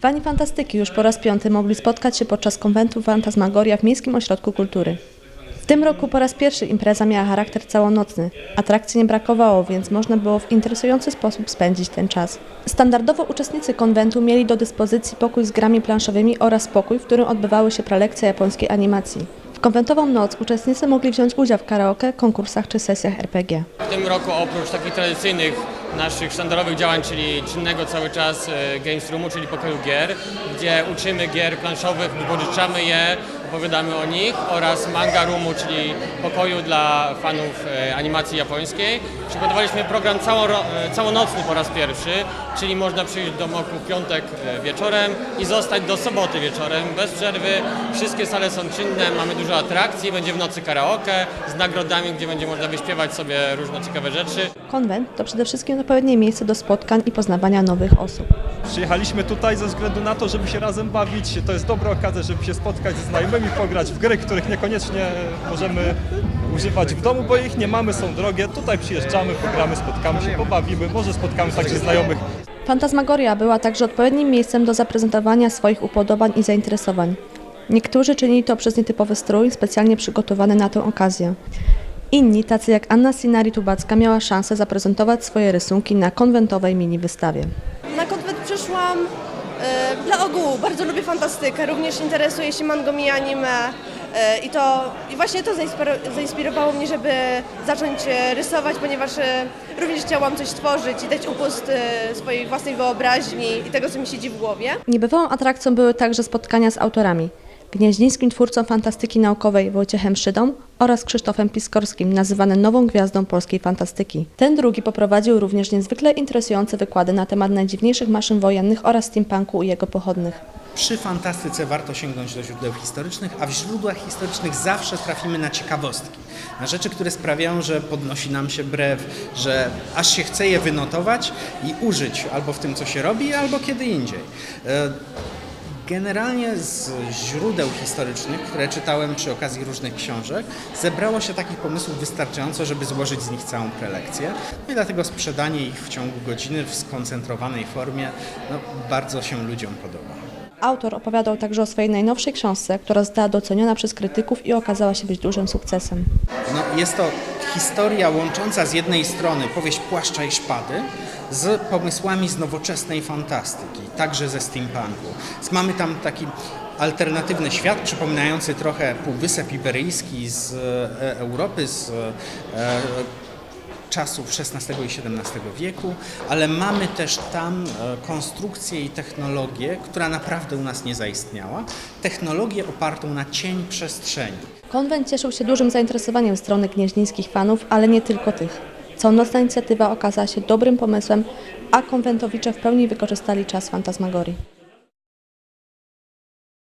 Fani fantastyki już po raz piąty mogli spotkać się podczas konwentu Fantasmagoria w Miejskim Ośrodku Kultury. W tym roku po raz pierwszy impreza miała charakter całonocny. Atrakcji nie brakowało, więc można było w interesujący sposób spędzić ten czas. Standardowo uczestnicy konwentu mieli do dyspozycji pokój z grami planszowymi oraz pokój, w którym odbywały się prelekcje japońskiej animacji. W konwentową noc uczestnicy mogli wziąć udział w karaoke, konkursach czy sesjach RPG. W tym roku oprócz takich tradycyjnych naszych sztandarowych działań, czyli czynnego cały czas e, Games Roomu, czyli pokoju gier, gdzie uczymy gier planszowych, wypożyczamy je, opowiadamy o nich oraz Manga Roomu, czyli pokoju dla fanów e, animacji japońskiej. Przygotowaliśmy program e, całonocny po raz pierwszy, czyli można przyjść do Moku w piątek e, wieczorem i zostać do soboty wieczorem bez przerwy. Wszystkie sale są czynne, mamy dużo atrakcji, będzie w nocy karaoke z nagrodami, gdzie będzie można wyśpiewać sobie różne ciekawe rzeczy. Konwent to przede wszystkim odpowiednie miejsce do spotkań i poznawania nowych osób. Przyjechaliśmy tutaj ze względu na to, żeby się razem bawić. To jest dobra okazja, żeby się spotkać ze znajomymi, pograć w gry, których niekoniecznie możemy używać w domu, bo ich nie mamy, są drogie. Tutaj przyjeżdżamy, pogramy, spotkamy się, pobawimy, może spotkamy także znajomych. Fantasmagoria była także odpowiednim miejscem do zaprezentowania swoich upodobań i zainteresowań. Niektórzy czynili to przez nietypowy strój specjalnie przygotowany na tę okazję. Inni, tacy jak Anna Sinari-Tubacka, miała szansę zaprezentować swoje rysunki na konwentowej mini wystawie. Na konwent przyszłam dla ogółu. Bardzo lubię fantastykę, również interesuję się mangą i anime. E, I, to, I właśnie to zainspiro- zainspirowało mnie, żeby zacząć e, rysować, ponieważ e, również chciałam coś stworzyć i dać upust e, swojej własnej wyobraźni i tego, co mi siedzi w głowie. Niebywałą atrakcją były także spotkania z autorami. Gnieźnieńskim twórcą fantastyki naukowej Wojciechem Szydą oraz Krzysztofem Piskorskim, nazywany nową gwiazdą polskiej fantastyki. Ten drugi poprowadził również niezwykle interesujące wykłady na temat najdziwniejszych maszyn wojennych oraz steampunku i jego pochodnych. Przy fantastyce warto sięgnąć do źródeł historycznych, a w źródłach historycznych zawsze trafimy na ciekawostki, na rzeczy, które sprawiają, że podnosi nam się brew, że aż się chce je wynotować i użyć albo w tym, co się robi, albo kiedy indziej. Generalnie z źródeł historycznych, które czytałem przy okazji różnych książek, zebrało się takich pomysłów wystarczająco, żeby złożyć z nich całą prelekcję. No i dlatego sprzedanie ich w ciągu godziny w skoncentrowanej formie no, bardzo się ludziom podoba. Autor opowiadał także o swojej najnowszej książce, która została doceniona przez krytyków i okazała się być dużym sukcesem. No, jest to historia łącząca z jednej strony powieść Płaszcza i Szpady z pomysłami z nowoczesnej fantastyki, także ze steampunku. Mamy tam taki alternatywny świat, przypominający trochę Półwysep Iberyjski z e, Europy, z e, czasów XVI i XVII wieku, ale mamy też tam e, konstrukcję i technologię, która naprawdę u nas nie zaistniała. Technologię opartą na cień przestrzeni. Konwent cieszył się dużym zainteresowaniem strony gnieźnieńskich fanów, ale nie tylko tych. Całonocna inicjatywa okazała się dobrym pomysłem, a konwentowicze w pełni wykorzystali czas fantasmagorii.